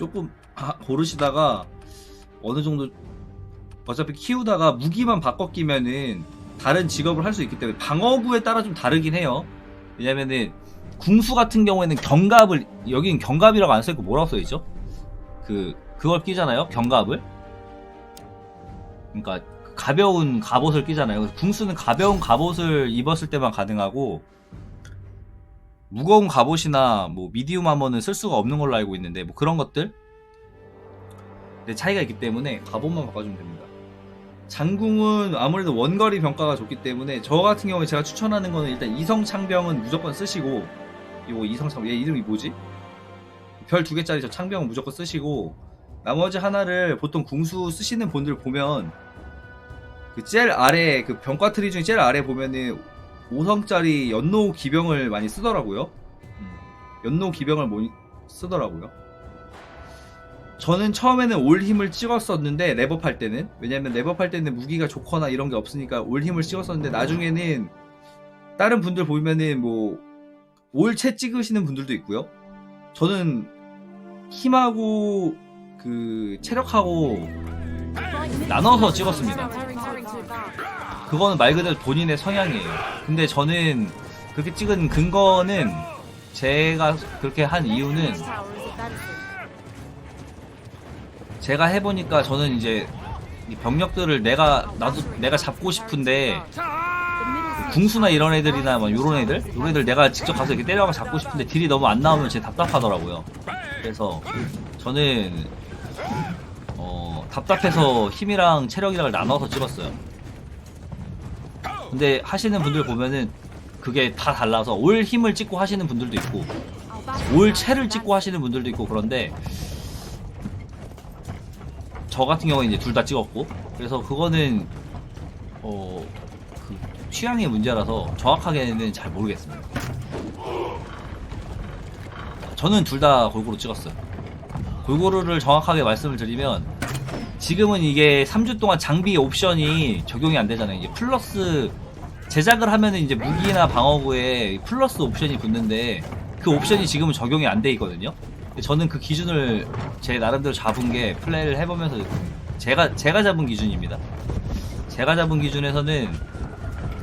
조금 아, 고르시다가 어느 정도 어차피 키우다가 무기만 바꿔 끼면은 다른 직업을 할 수 있기 때문에 방어구에 따라 좀 다르긴 해요. 왜냐면은 궁수 같은 경우에는 경갑을 여긴 경갑이라고 안 써있고 뭐라고 써있죠? 그 그걸 끼잖아요. 경갑을. 그러니까 가벼운 갑옷을 끼잖아요. 궁수는 가벼운 갑옷을 입었을 때만 가능하고 무거운 갑옷이나 뭐 미디움 아머는 쓸 수가 없는 걸로 알고 있는데 뭐 그런 것들 네, 차이가 있기 때문에 갑옷만 바꿔주면 됩니다. 장궁은 아무래도 원거리 병가가 좋기 때문에 저 같은 경우에 제가 추천하는 거는 일단 이성 창병은 무조건 쓰시고 이거 이성 창병 얘 이름이 뭐지? 별 두 개짜리 저 창병은 무조건 쓰시고 나머지 하나를 보통 궁수 쓰시는 분들 보면 그 제일 아래 그 병과 트리 중에 제일 아래 보면은 5성짜리 연노 기병을 많이 쓰더라고요. 음, 연노 기병을 많이 쓰더라고요. 저는 처음에는 올 힘을 찍었었는데 랩업할 때는 왜냐면 랩업할 때는 무기가 좋거나 이런 게 없으니까 올 힘을 찍었었는데 나중에는 다른 분들 보면은 뭐 올 채 찍으시는 분들도 있고요. 저는 힘하고 그 체력하고 나눠서 찍었습니다. 그거는 말 그대로 본인의 성향이에요. 근데 저는 그렇게 찍은 근거는 제가 그렇게 한 이유는 제가 해보니까 저는 이제 이 병력들을 내가 나도 내가 잡고 싶은데 궁수나 이런 애들이나 막 요런 애들 요런 애들 내가 직접 가서 이렇게 때려가 잡고 싶은데 딜이 너무 안 나오면 제 답답하더라고요. 그래서 저는 어 답답해서 힘이랑 체력이랑을 나눠서 찍었어요. 근데 하시는 분들 보면은 그게 다 달라서 올 힘을 찍고 하시는 분들도 있고 올 채를 찍고 하시는 분들도 있고 그런데 저 같은 경우는 이제 둘 다 찍었고 그래서 그거는 어 그 취향의 문제라서 정확하게는 잘 모르겠습니다. 저는 둘 다 골고루 찍었어요. 골고루를 정확하게 말씀을 드리면 지금은 이게 3주 동안 장비 옵션이 적용이 안 되잖아요. 이제 플러스 제작을 하면은 이제 무기나 방어구에 플러스 옵션이 붙는데 그 옵션이 지금은 적용이 안 돼 있거든요. 저는 그 기준을 제 나름대로 잡은 게 플레이를 해보면서 제가 제가 잡은 기준입니다. 제가 잡은 기준에서는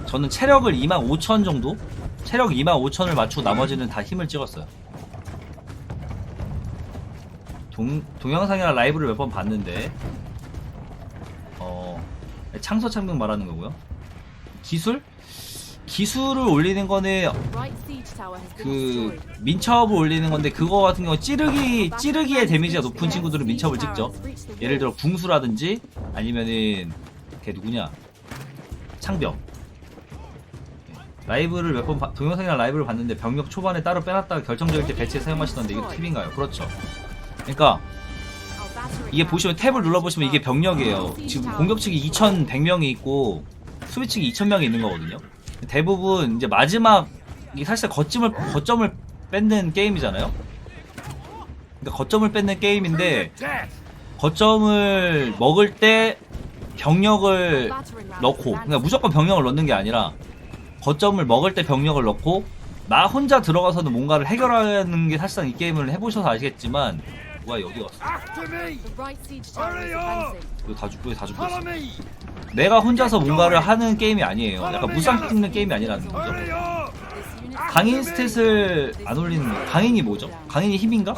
저는 체력을 25,000 정도? 체력 25,000을 맞추고 나머지는 다 힘을 찍었어요. 동, 동영상이나 라이브를 몇 번 봤는데 어 창서 창병 말하는 거고요. 기술? 기술을 올리는 거는 그 민첩을 올리는 건데 그거 같은 경우 찌르기 찌르기의 데미지가 높은 친구들은 민첩을 찍죠. 예를 들어 궁수라든지 아니면은 걔 누구냐 창병 라이브를 몇 번 동영상이나 라이브를 봤는데 병력 초반에 따로 빼놨다가 결정적일 때 배치에 사용하시던데 이게 팁인가요? 그렇죠. 그러니까 이게 보시면 탭을 눌러보시면 이게 병력이에요. 지금 공격 측이 2,100명이 있고 수비 측이 2,000명이 있는 거거든요. 대부분 이제 마지막 이게 사실 거점을 거점을 뺏는 게임이잖아요. 그러니까 거점을 뺏는 게임인데 거점을 먹을 때 병력을 넣고 그러니까 무조건 병력을 넣는 게 아니라 거점을 먹을 때 병력을 넣고 나 혼자 들어가서는 뭔가를 해결하는 게 사실상 이 게임을 해보셔서 아시겠지만 뭐야 여기 갔어? 이거 다 죽고 다 죽고 있어. 내가 혼자서 뭔가를 하는 게임이 아니에요. 약간 무쌍 찍는 게임이 아니라는 거죠. 강인 스탯을 안 올리는 거. 강인이 뭐죠? 강인이 힘인가?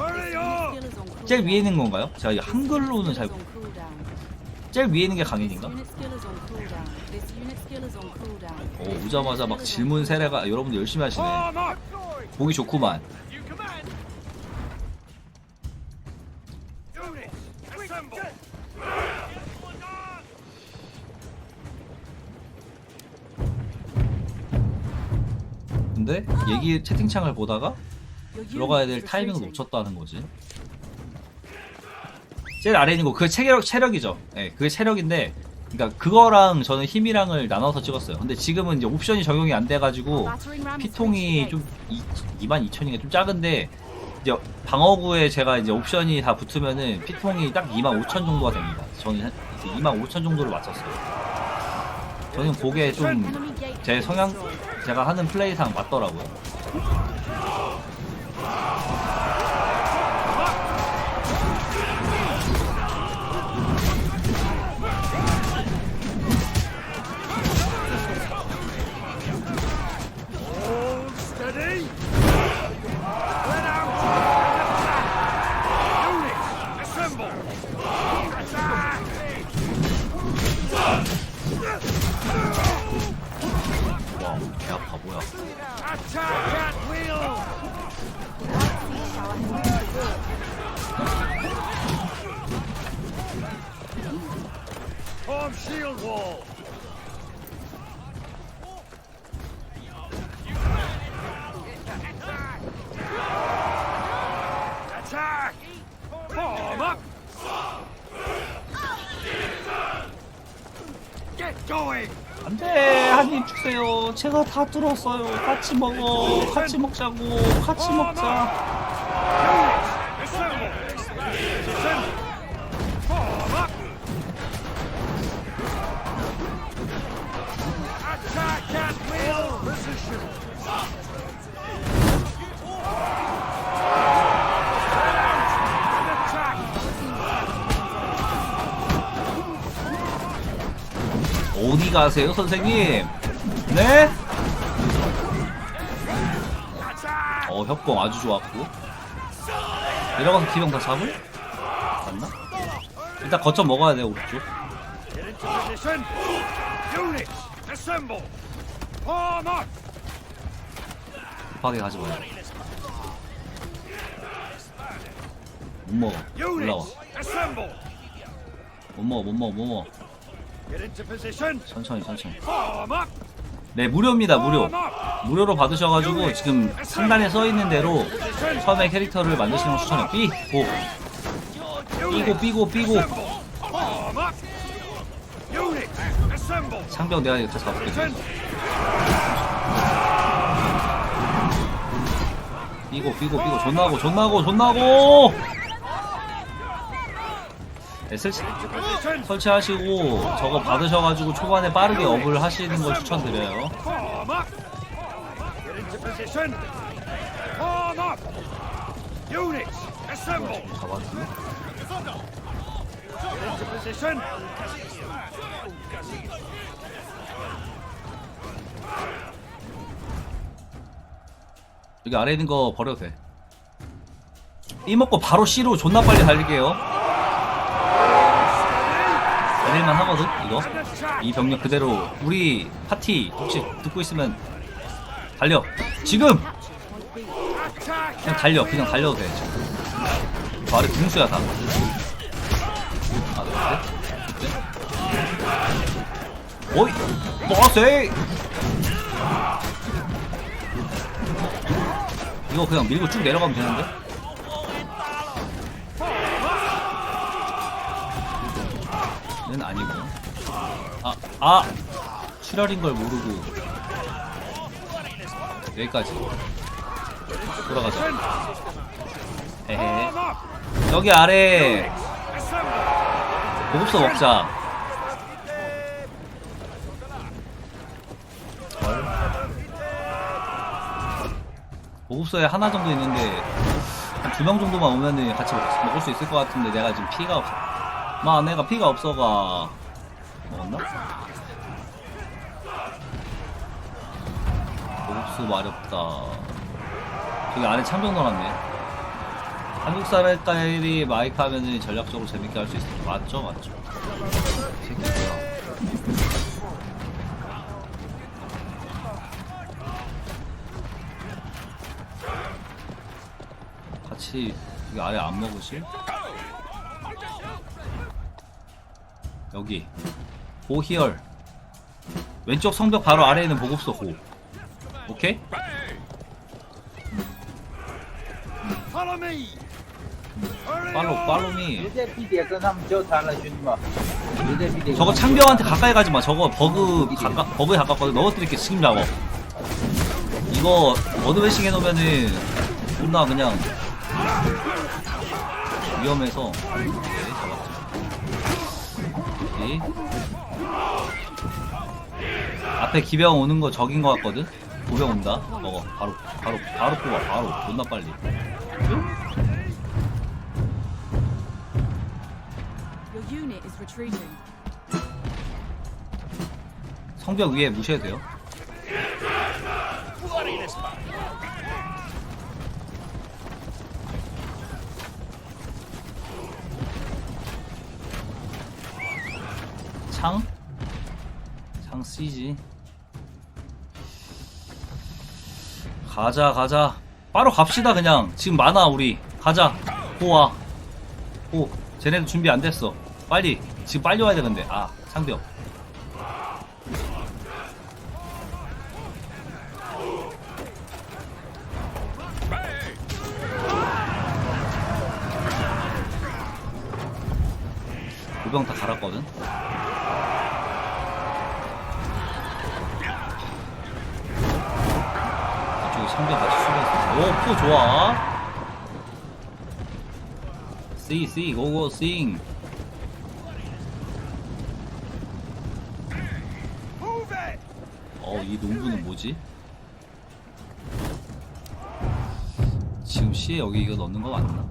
제일 위에 있는 건가요? 제가 이 한글로는 잘 제일 위에 있는 게 강인인가? 오 오자마자 막 질문 세례가 여러분들 열심히 하시네. 보기 좋구만 근데 얘기 채팅창을 보다가 들어가야 될 타이밍을 놓쳤다는 거지 제일 아래 있는 거 그게 체력, 체력이죠 예, 그게 체력인데 그러니까 그거랑 저는 힘이랑을 나눠서 찍었어요 근데 지금은 이제 옵션이 적용이 안 돼가지고 피통이 좀 22,000인가 좀 작은데 이제 방어구에 제가 이제 옵션이 다 붙으면은 피통이 딱 25,000 정도가 됩니다. 저는 한- 이제 25,000 정도를 맞췄어요. 저는 그게 좀 제 성향 제가 하는 플레이상 맞더라고요. 주세요 제가 다 뚫었어요 같이 먹어 같이 먹자고 같이 먹자! 어디 가세요 선생님 네? 어 협공 아주 좋았고 내려가서 기병 다 잡을? 맞나? 일단 거점 먹어야 돼 오른쪽! 급하게 가지 마요 못 먹어 올라와! 못 먹어 못 먹어 못 먹어! 천천히 천천히! 네 무료입니다 무료! 무료로 받으셔가지고 지금 상단에 써있는 대로 처음에 캐릭터를 만드시는 걸 추천해요! 삐고 삐고 삐고! Assemble! 상병 내가 다 잡을게! 삐고 삐고 삐고 존나고 존나고 존나고 네, 설치, Position! 설치하시고 저거 받으셔가지고 초반에 빠르게 업을 하시는 걸 추천드려요 position! 여기 아래 있는 거 버려도 돼. 이 먹고 바로 C로 존나 빨리 달릴게요. 달릴만 하거든, 이거. 이 병력 그대로 우리 파티 혹시 듣고 있으면 달려. 지금! 그냥 달려. 그냥 달려도 돼. 지금. 저 아래 궁수야, 다. 아, 네. 네. 어이! 뭐하세! 이거 그냥 밀고 쭉 내려가면 되는데? 는 아니고요. 아, 아! 출혈인 걸 모르고. 여기까지. 돌아가자. up! 여기 아래! 고급서 먹자. 고급서에 하나 정도 있는데 한 두 명 정도만 오면은 같이 먹, 먹을 수 있을 것 같은데 내가 지금 피가 없어. 마 내가 피가 없어가 먹었나? 고급수 마렵다. 저기 안에 참병 넣어놨네. 한국 사람끼리 마이크 하면은 전략적으로 재밌게 할 수 있어. 맞죠, 맞죠. 새끼 뭐야? 같이 여기 아래 안 먹으실? 여기. 호히얼. 왼쪽 성벽 바로 아래에 있는 보급소 고. 오케이? 팔로 팔로미 저거 창병한테 가까이 가지마. 저거 버그 가까, 버그에 가깝거든. 넘어뜨릴게 스킵 잡어 이거 어드웨싱 해놓으면은 존나 그냥 위험해서. 오케이. 오케이. 앞에 기병 오는 거 적인 거 같거든. 고병 온다. 먹어. 바로 바로 바로 뽑아. 바로 존나 빨리. 성벽 위에 무시해도 돼요. 창? 창 쓰이지. 가자, 가자. 바로 갑시다, 그냥. 지금 많아, 우리. 가자. 호와. 호. 쟤네도 준비 안 됐어. 빨리. 지금 빨리 와야 돼, 근데. 아, 상벽. 고 성경 같이 쓰면서. 오, 포 좋아. 씨, 씨, 고고, 싱. 어, 이 농부는 뭐지? 지금 C에 여기 이거 넣는 거 맞나?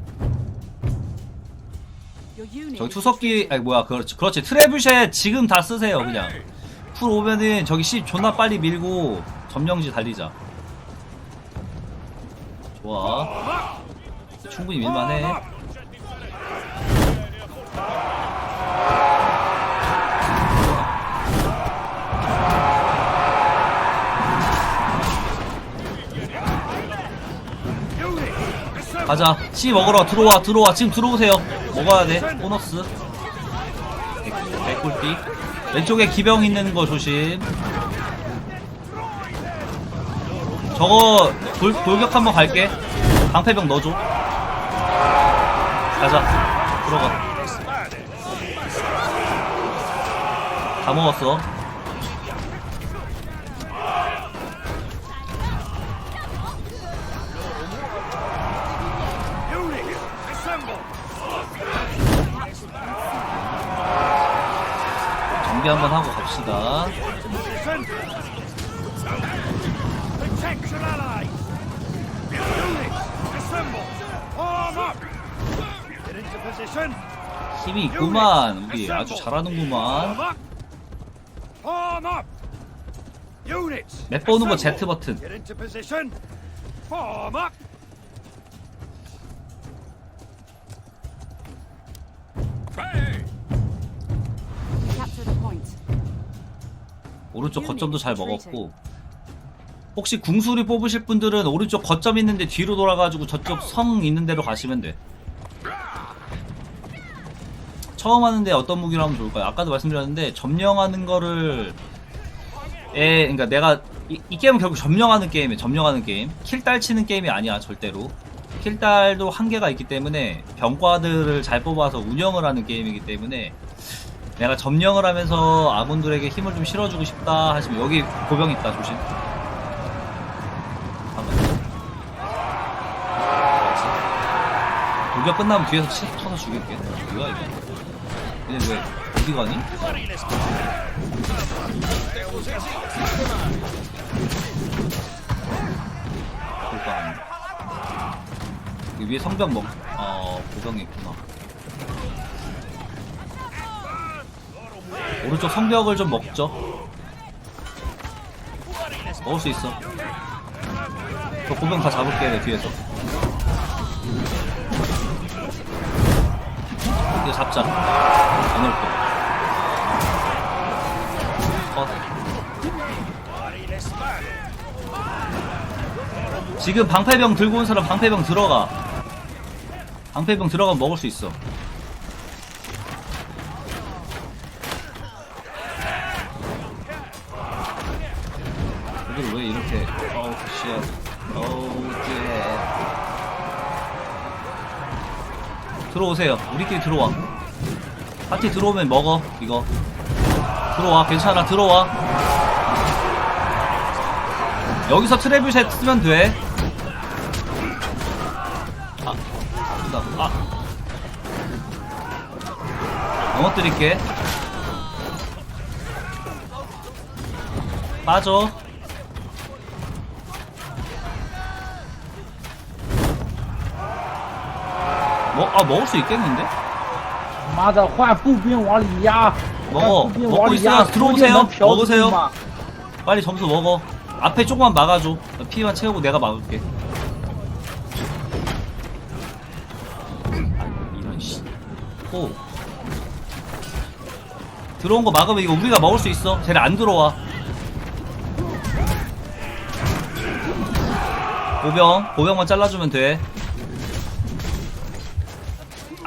저기 투석기, 아니 뭐야, 그렇지, 그렇지. 트래블샷 지금 다 쓰세요, 그냥. 풀 오면은 저기 C 존나 빨리 밀고 점령지 달리자. 좋아. 충분히 밀만해. 가자. C 먹으러 들어와, 들어와. 지금 들어오세요. 먹어야 돼. 보너스. 개- 개꿀띠. 왼쪽에 기병 있는 거 조심. 저거 돌, 돌격 한번 갈게. 방패병 넣어줘. 가자. 들어가. 다 먹었어. 정비 한번 하고 갑시다. Your allies! Units! Assemble! Arm up! Get into position! 힘이 있구만. 우리 아주 잘하는구만. Arm up! Arm up! Units! 맵 보는 거 assemble. Z 버튼. Get into position! Form up! Capture the point. 오른쪽 거점도 잘 먹었고 혹시 궁수리 뽑으실 분들은 오른쪽 거점 있는데 뒤로 돌아가지고 저쪽 성 있는 데로 가시면 돼 처음 하는데 어떤 무기로 하면 좋을까요? 아까도 말씀드렸는데 점령하는 거를 에 그러니까 내가 이, 이 게임은 결국 점령하는 게임이에요 점령하는 게임 킬딸 치는 게임이 아니야 절대로 킬딸도 한계가 있기 때문에 병과들을 잘 뽑아서 운영을 하는 게임이기 때문에 내가 점령을 하면서 아군들에게 힘을 좀 실어주고 싶다 하시면 여기 고병 있다 조심. 잠깐만. 돌격 끝나면 뒤에서 치, 쳐서 죽일게. 뭐야 이거? 얘네 왜 어디 가니? 여기 위에 성병 먹, 어 고병이 있구나. 오른쪽 성벽을 좀 먹죠. 먹을 수 있어. 저 고병 다 잡을게 내 뒤에서. 잡자. 안 올 거. 어. 지금 방패병 들고 온 사람 방패병 들어가. 방패병 들어가면 먹을 수 있어. 이걸 왜 이렇게 어우 쉣 어우 쉣 들어오세요. 우리끼리 들어와. 파티 들어오면 먹어 이거. 들어와 괜찮아 들어와. 여기서 트래블샷 쓰면 돼. 아, 아. 넘어뜨릴게. 빠져 뭐, 아, 먹을 수 있겠는데? 妈的，换步兵往里压， 먹어 换步兵 먹고 往里压， 있어요 出去 들어오세요 能嫖死 먹으세요 吗？ 빨리 점수 먹어 앞에 조금만 막아줘 피만 채우고 내가 막을게 아, 이런 씨 오. 들어온 거 막으면 이거 우리가 먹을 수 있어 쟤네 안 들어와 보병 보병만 잘라주면 돼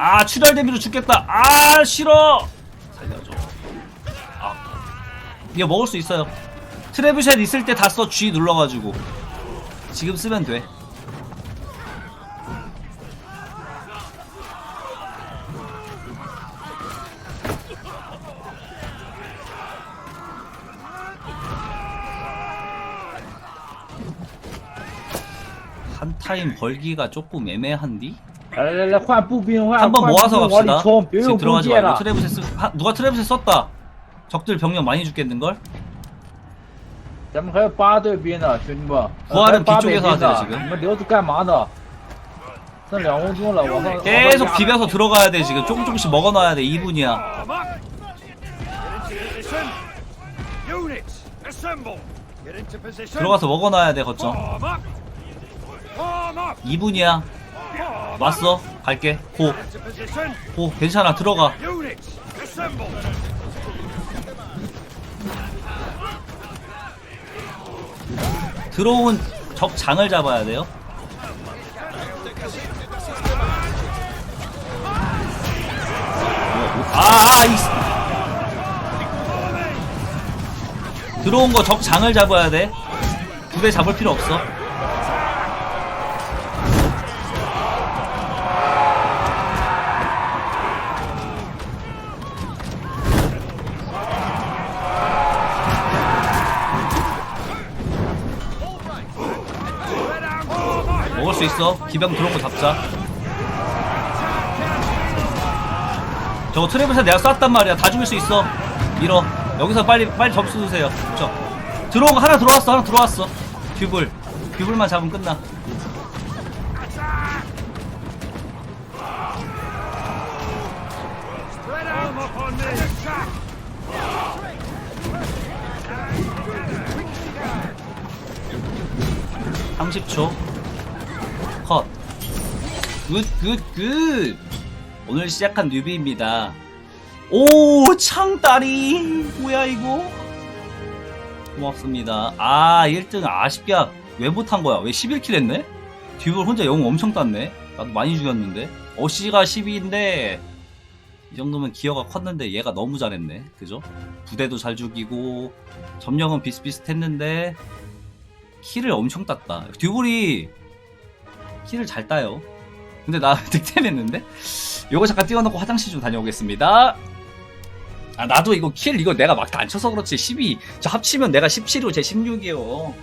아, 출혈 대비로 죽겠다. 아, 싫어. 살려줘. 아, 이거 먹을 수 있어요. 트래블샷 있을 때 다 써. G 눌러가지고. 지금 쓰면 돼. 한 타임 벌기가 조금 애매한디? 来来来来，换步兵，换 한번 换步 모아서 兵往里 갑시다. 冲，别 지금 用弓 들어가지 箭 말고 了。 트레브셋 쓰, 하, 누가 트레브셋 썼다. 적들 병력 많이 죽겠는걸? 咱们还有八队兵呢，兄弟们。呃 부활은 还有八 뒤쪽에서 北兵 하세요 呢 지금 你们留着干嘛呢？剩两分钟了，往上。 계속 往上压 비벼서 들어가야 돼 지금 조금 조금씩 먹어놔야 돼 2분이야 Form up. Get into position. Units, assemble. Get into position. 들어가서 먹어놔야 돼 거점 Form up. Form up. 2분이야 Form up. 왔어? 갈게. 고. 고. 괜찮아. 들어가. 들어온 적 장을 잡아야 돼요? 아아 이 들어온 거 적 장을 잡아야 돼. 부대 잡을 필요 없어 수 있어. 기병 들어온 거 잡자. 저거 트래블샷 내가 쐈단 말이야. 다 죽일 수 있어. 밀어. 여기서 빨리 빨리 접수 주세요. 저 들어온 거 하나 들어왔어. 하나 들어왔어. 듀블. 듀블만 잡으면 끝나. Spread out. Form up on me. Attack. 삼 30초. 컷 굿 굿굿 오늘 시작한 뉴비입니다. 오 창다리 뭐야 이거? 고맙습니다. 아 1등 아쉽게 왜 못한 거야? 왜 11킬 했네? 듀블 혼자 영 엄청 땄네. 나도 많이 죽였는데. 어시가 12인데 이 정도면 기어가 컸는데 얘가 너무 잘했네. 그죠? 부대도 잘 죽이고 점령은 비슷비슷했는데 키를 엄청 땄다. 듀블이 키를 잘 따요. 근데 나 득템했는데? 요거 잠깐 띄워놓고 화장실 좀 다녀오겠습니다. 아, 나도 이거 킬 이거 내가 막 다 안 쳐서 그렇지. 12. 저 합치면 내가 17호 제 16이에요.